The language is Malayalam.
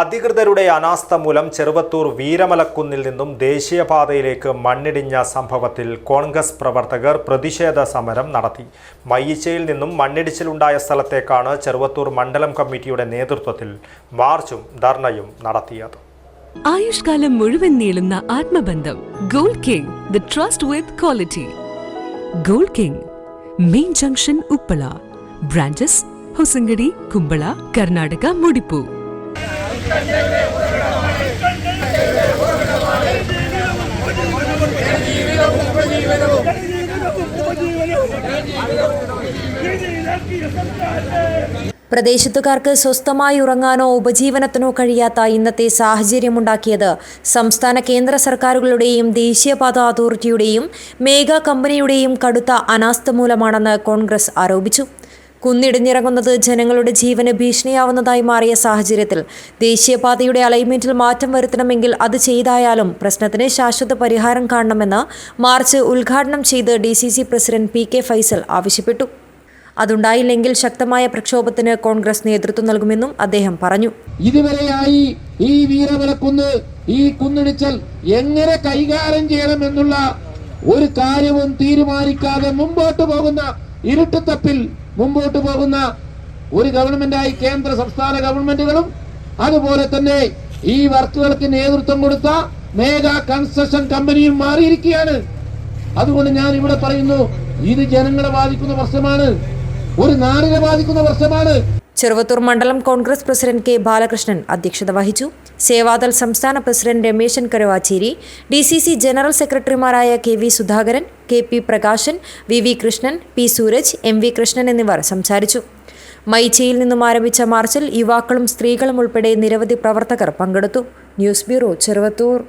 അധികൃതരുടെ അനാസ്ഥ മൂലം ചെറുവത്തൂർ വീരമലക്കുന്നിൽ നിന്നും ദേശീയപാതയിലേക്ക് മണ്ണിടിഞ്ഞ സംഭവത്തിൽ കോൺഗ്രസ് പ്രവർത്തകർ പ്രതിഷേധ സമരം നടത്തി. മയ്യിച്ചയിൽ നിന്നും മണ്ണിടിച്ചിലുണ്ടായ സ്ഥലത്തേക്കാണ് ചെറുവത്തൂർ മണ്ഡലം കമ്മിറ്റിയുടെ നേതൃത്വത്തിൽ മാർച്ചും ധർണയും നടത്തിയത്. ആയുഷ്കാലം മുഴുവൻ നീളുന്ന ആത്മബന്ധം gold king the trust with quality. Gold king main junction Uppala branches Hosangadi Kumbla Karnataka മുടിപ്പു. പ്രദേശത്തുകാർക്ക് സ്വസ്ഥമായി ഉറങ്ങാനോ ഉപജീവനത്തിനോ കഴിയാത്ത ഇന്നത്തെ സാഹചര്യമുണ്ടാക്കിയത് സംസ്ഥാന കേന്ദ്ര സർക്കാരുകളുടെയും ദേശീയപാത അതോറിറ്റിയുടെയും മേഗാ കമ്പനിയുടെയും കടുത്ത അനാസ്ഥ മൂലമാണെന്ന് കോൺഗ്രസ് ആരോപിച്ചു. കുന്നിടിഞ്ഞിറങ്ങുന്നത് ജനങ്ങളുടെ ജീവന് ഭീഷണിയാവുന്നതായി മാറിയ സാഹചര്യത്തിൽ ദേശീയപാതയുടെ അലൈൻമെന്റിൽ മാറ്റം വരുത്തണമെങ്കിൽ അത് ചെയ്തായാലും പ്രശ്നത്തിന് ശാശ്വത പരിഹാരം കാണണമെന്ന് മാർച്ച് ഉദ്ഘാടനം ചെയ്ത് D president P K Faisal ആവശ്യപ്പെട്ടു. അതുണ്ടായില്ലെങ്കിൽ ശക്തമായ പ്രക്ഷോഭത്തിന് കോൺഗ്രസ് നേതൃത്വം നൽകുമെന്നും അദ്ദേഹം പറഞ്ഞു. ഇതുവരെയായി ഈ വീരമലക്കുന്ന് ഈ കുന്നിടിച്ചൽ എങ്ങനെ കൈകാര്യം ചെയ്യണമെന്നുള്ള ഒരു കാര്യവും തീരുമാനിക്കാതെ മുമ്പോട്ട് പോകുന്ന ഇരുട്ടുത്തപ്പിൽ മുമ്പോട്ട് പോകുന്ന ഒരു ഗവൺമെന്റായി കേന്ദ്ര സംസ്ഥാന ഗവൺമെന്റുകളും അതുപോലെ തന്നെ ഈ വർക്കുകൾക്ക് നേതൃത്വം കൊടുത്ത മേഗാ കൺസ്ട്രക്ഷൻ കമ്പനിയും മാറിയിരിക്കുകയാണ്. അതുകൊണ്ട് ഞാൻ ഇവിടെ പറയുന്നു ഇത് ജനങ്ങളെ ബാധിക്കുന്ന വർഷമാണ്. ഒരു നാടിനെ ബാധിക്കുന്ന പ്രശ്നമാണ് ചെറുവത്തൂർ മണ്ഡലം കോൺഗ്രസ് പ്രസിഡന്റ് കെ ബാലകൃഷ്ണൻ അധ്യക്ഷത വഹിച്ചു. സേവാദൾ സംസ്ഥാന president Rameshan Karuvacheri D C C general സെക്രട്ടറിമാരായ K V Sudhakaran K P Prakashan V V Krishnan P Sooraj M V Krishnan എന്നിവർ സംസാരിച്ചു. മൈച്ചയിൽ നിന്നും ആരംഭിച്ച മാർച്ചിൽ യുവാക്കളും സ്ത്രീകളും ഉൾപ്പെടെ നിരവധി പ്രവർത്തകർ പങ്കെടുത്തു. News bureau Cheruvathur.